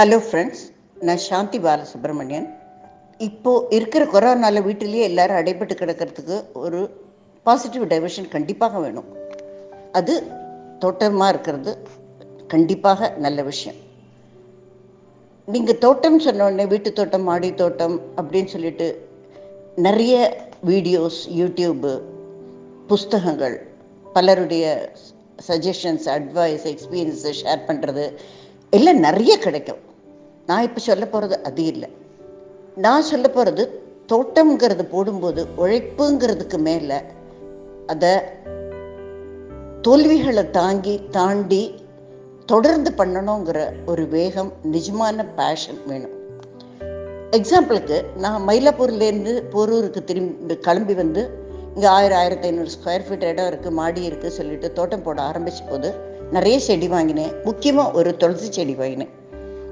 Hello friends நான் சாந்தி பாலசுப்ரமணியன். இப்போது இருக்கிற கொரோனாவில் வீட்டிலேயே எல்லாரும் அடைபட்டு கிடக்கிறதுக்கு ஒரு பாசிட்டிவ் டைவர்ஷன் கண்டிப்பாக வேணும். அது தோட்டமாக இருக்கிறது கண்டிப்பாக நல்ல விஷயம். நீங்கள் தோட்டம் சொன்னோடனே வீட்டு தோட்டம் மாடி தோட்டம் அப்படின்னு சொல்லிட்டு நிறைய வீடியோஸ் யூடியூப்பு புஸ்தகங்கள் பலருடைய சஜஷன்ஸ் அட்வைஸ் எக்ஸ்பீரியன்ஸை ஷேர் பண்ணுறது எல்லாம் நிறைய கிடைக்கும். நான் இப்போ சொல்ல போகிறது அது இல்லை. நான் சொல்ல போகிறது தோட்டம்ங்கிறது போடும்போது உழைப்புங்கிறதுக்கு மேலே அதை தோல்விகளை தாங்கி தாண்டி தொடர்ந்து பண்ணணுங்கிற ஒரு வேகம் நிஜமான பேஷன் வேணும். எக்ஸாம்பிளுக்கு நான் மயிலாப்பூர்லேருந்து போரூருக்கு திரும்பி கிளம்பி வந்து இங்கே ஆயிரம் ஆயிரத்தி ஐநூறு ஸ்கொயர் ஃபீட் இடம் இருக்குது மாடி இருக்குது சொல்லிட்டு தோட்டம் போட ஆரம்பித்த போது நிறைய செடி வாங்கினேன். முக்கியமாக ஒரு துளசி செடி வாங்கினேன்.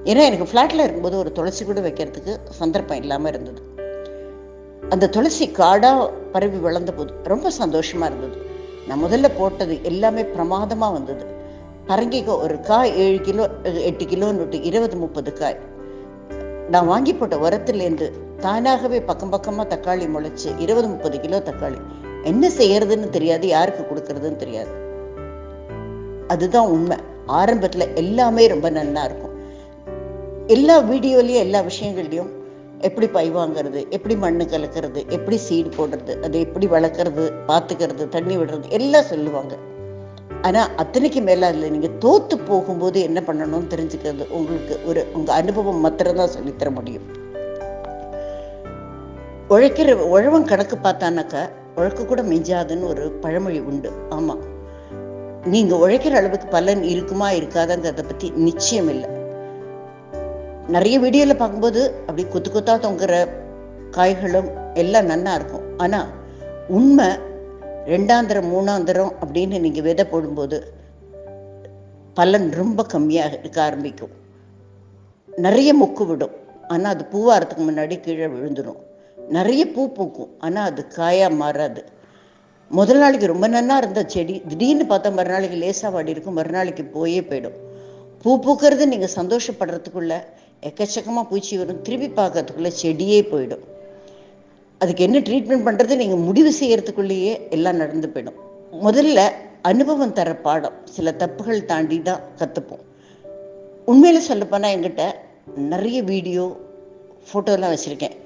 ஏன்னா எனக்கு ஃப்ளாட்டில் இருக்கும்போது ஒரு துளசி கூட வைக்கிறதுக்கு சந்தர்ப்பம் இல்லாமல் இருந்தது. அந்த துளசி காடாக பரவி வளர்ந்த போது ரொம்ப சந்தோஷமாக இருந்தது. நான் முதல்ல போட்டது எல்லாமே பிரமாதமாக வந்தது. பரங்கிக்கோ ஒரு காய் ஏழு கிலோ எட்டு கிலோன்னு இருபது முப்பது காய். நான் வாங்கி போட்ட உரத்துலேருந்து தானாகவே பக்கம் பக்கமாக தக்காளி முளைச்சி இருபது முப்பது கிலோ தக்காளி. என்ன செய்யறதுன்னு தெரியாது யாருக்கு கொடுக்கறதுன்னு தெரியாது. அதுதான் உண்மை. ஆரம்பத்தில் எல்லாமே ரொம்ப நல்லா இருக்கும். எல்லா வீடியோலையும் எல்லா விஷயங்கள்லையும் எப்படி பை வாங்குறது எப்படி மண்ணு கலக்கிறது எப்படி சீடு போடுறது அதை எப்படி வளர்க்குறது பார்த்துக்கிறது தண்ணி விடுறது எல்லாம் சொல்லுவாங்க. ஆனால் அத்தனைக்கு மேலே அதில் நீங்கள் தோற்று போகும்போது என்ன பண்ணணும்னு தெரிஞ்சுக்கிறது உங்களுக்கு ஒரு உங்கள் அனுபவம் மாத்திரம்தான் சொல்லித்தர முடியும். உழைக்கிற உழவன் கணக்கு பார்த்தானாக்கா உழைக்க கூட மிஞ்சாதுன்னு ஒரு பழமொழி உண்டு. ஆமாம் நீங்கள் உழைக்கிற அளவுக்கு பலன் இருக்குமா இருக்காதாங்கிறத பற்றி நிச்சயம் இல்லை. நிறைய வீடியோவில் பார்க்கும்போது அப்படி கொத்து கொத்தா தொங்குற காய்களும் எல்லாம் நன்னா இருக்கும். ஆனால் உண்மை ரெண்டாந்திரம் மூணாந்திரம் அப்படின்னு நீங்கள் விதை போடும்போது பலன் ரொம்ப கம்மியாக இருக்க ஆரம்பிக்கும். நிறைய மொக்கு விடும். ஆனால் அது பூவாகிறதுக்கு முன்னாடி கீழே விழுந்துடும் நிறைய பூ பூக்கும். ஆனால் அது காயாக மாறாது. முதல் நாளைக்கு ரொம்ப நன்னா இருந்த செடி திடீர்னு பார்த்தா மறுநாளைக்கு லேசாக வாடி இருக்கும். மறுநாளைக்கு போயே போயிடும். பூ பூக்கிறது நீங்கள் சந்தோஷப்படுறதுக்குள்ள எக்கச்சக்கமாக பூச்சி வரும். திருப்பி பார்க்கறதுக்குள்ளே செடியே போயிடும். அதுக்கு என்ன ட்ரீட்மெண்ட் பண்ணுறது நீங்கள் முடிவு செய்கிறதுக்குள்ளேயே எல்லாம் நடந்து போயிடும். முதல்ல அனுபவம் தர பாடம். சில தப்புகள் தாண்டி தான் கற்றுப்போம் உண்மையில் சொல்லப்போனால் என்கிட்ட நிறைய வீடியோ ஃபோட்டோலாம் வச்சுருக்கேன்.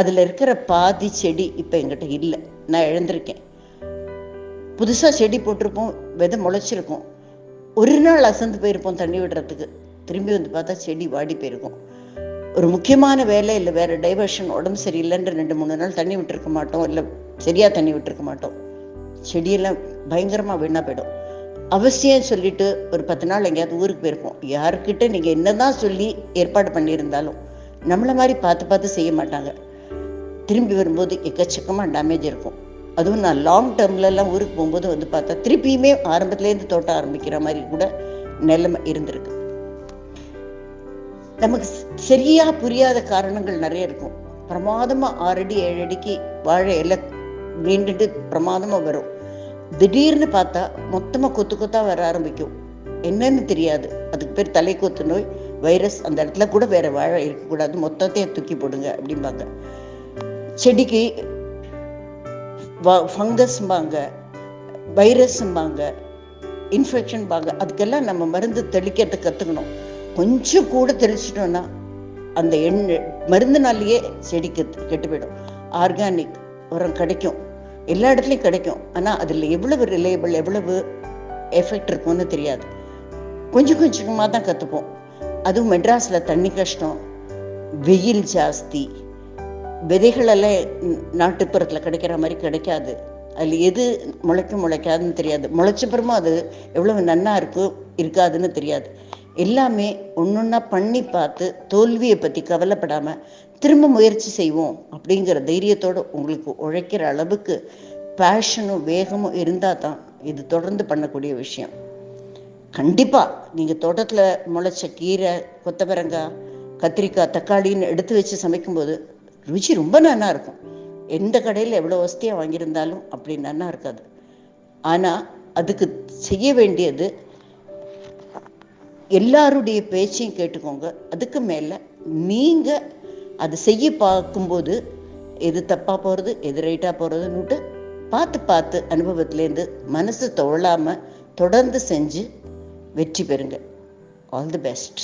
அதில் இருக்கிற பாதி செடி இப்போ என்கிட்ட இல்லை. நான் இழந்திருக்கேன். புதுசாக செடி போட்டிருப்போம் விதை முளைச்சிருக்கும். ஒரு நாள் அசந்து போயிருப்போம் தண்ணி விடுறதுக்கு. திரும்பி வந்து பார்த்தா செடி வாடி போயிருக்கும். ஒரு முக்கியமான வேலை இல்லை வேறு டைவர்ஷன் உடம்பு சரியில்லைன்ற ரெண்டு மூணு நாள் தண்ணி விட்டுருக்க மாட்டோம். இல்லை சரியாக தண்ணி விட்டுருக்க மாட்டோம். செடியெல்லாம் பயங்கரமாக வீணாக போயிடும். அவசியம் சொல்லிட்டு ஒரு பத்து நாள் எங்கேயாவது ஊருக்கு போயிருப்போம். யாருக்கிட்ட நீங்கள் என்ன தான் சொல்லி ஏற்பாடு பண்ணியிருந்தாலும் நம்மளை மாதிரி பார்த்து பார்த்து செய்ய மாட்டாங்க. திரும்பி வரும்போது எக்கச்சக்கமாக டேமேஜ் இருக்கும். அதுவும் நான் லாங் டேர்ம்லலாம் ஊருக்கு போகும்போது வந்து பார்த்தா திருப்பியுமே ஆரம்பத்துலேருந்து தோட்டம் ஆரம்பிக்கிற மாதிரி கூட நிலைமை இருந்திருக்கு. நமக்கு சரியா புரியாத காரணங்கள் நிறைய இருக்கும். பிரமாதமாக ஆறடி ஏழு அடிக்கு வாழை இலை நீண்டுட்டு பிரமாதமாக வரும். திடீர்னு பார்த்தா மொத்தமாக கொத்து கொத்தாக வர ஆரம்பிக்கும். என்னன்னு தெரியாது. அதுக்கு பேர் தலை கொத்து நோய் வைரஸ். அந்த இடத்துல கூட வேற வாழை இருக்கக்கூடாது. மொத்தத்தையும் தூக்கி போடுங்க அப்படிம்பாங்க. செடிக்கு ஃபங்கஸ்ம்பாங்க வைரஸ்ம்பாங்க இன்ஃபெக்ஷன்பாங்க அதுக்கெல்லாம் நம்ம மருந்து தெளிக்கிறது கற்றுக்கணும் கொஞ்சம் கூட தெளிச்சிட்டோன்னா அந்த எண்ணெய் மருந்துனாலேயே செடி கெட்டு போயிடும். ஆர்கானிக் உரம் கிடைக்கும். எல்லா இடத்துலையும் கிடைக்கும். ஆனால் அதில் எவ்வளவு ரிலேபிள் எவ்வளவு எஃபெக்ட் இருக்கும்னு தெரியாது. கொஞ்சம் கொஞ்சமாக தான் கற்றுப்போம் அதுவும் மெட்ராஸில் தண்ணி கஷ்டம் வெயில் ஜாஸ்தி விதைகளெல்லாம் நாட்டுப்புறத்தில் கிடைக்கிற மாதிரி கிடைக்காது. அதில் எது முளைக்கும் முளைக்காதுன்னு தெரியாது. முளைச்சப்புறமா அது எவ்வளவு நன்னா இருக்கும் இருக்காதுன்னு தெரியாது. எல்லாமே ஒன்றுன்னா பண்ணி பார்த்து தோல்வியை பற்றி கவலைப்படாமல் திரும்ப முயற்சி செய்வோம் அப்படிங்கிற தைரியத்தோடு உங்களுக்கு உழைக்கிற அளவுக்கு பேஷனும் வேகமும் இருந்தால் தான் இது தொடர்ந்து பண்ணக்கூடிய விஷயம். கண்டிப்பாக நீங்கள் தோட்டத்தில் முளைச்ச கீரை கொத்தவரங்காய் கத்திரிக்காய் தக்காளின்னு எடுத்து வச்சு சமைக்கும்போது ருச்சி ரொம்ப நல்லா இருக்கும். எந்த கடையில் எவ்வளோ வசதியாக வாங்கியிருந்தாலும் அப்படி நல்லா இருக்காது. ஆனால் அதுக்கு செய்ய வேண்டியது எல்லாருடைய பேச்சையும் கேட்டுக்கோங்க. அதுக்கு மேலே நீங்கள் அது செய்ய பார்க்கும்போது எது தப்பாக போகிறது எது ரைட்டாக போகிறதுன்னுட்டு பார்த்து பார்த்து அனுபவத்துலேருந்து மனசு தொழலாமல் தொடர்ந்து செஞ்சு வெற்றி பெறுங்க. All the best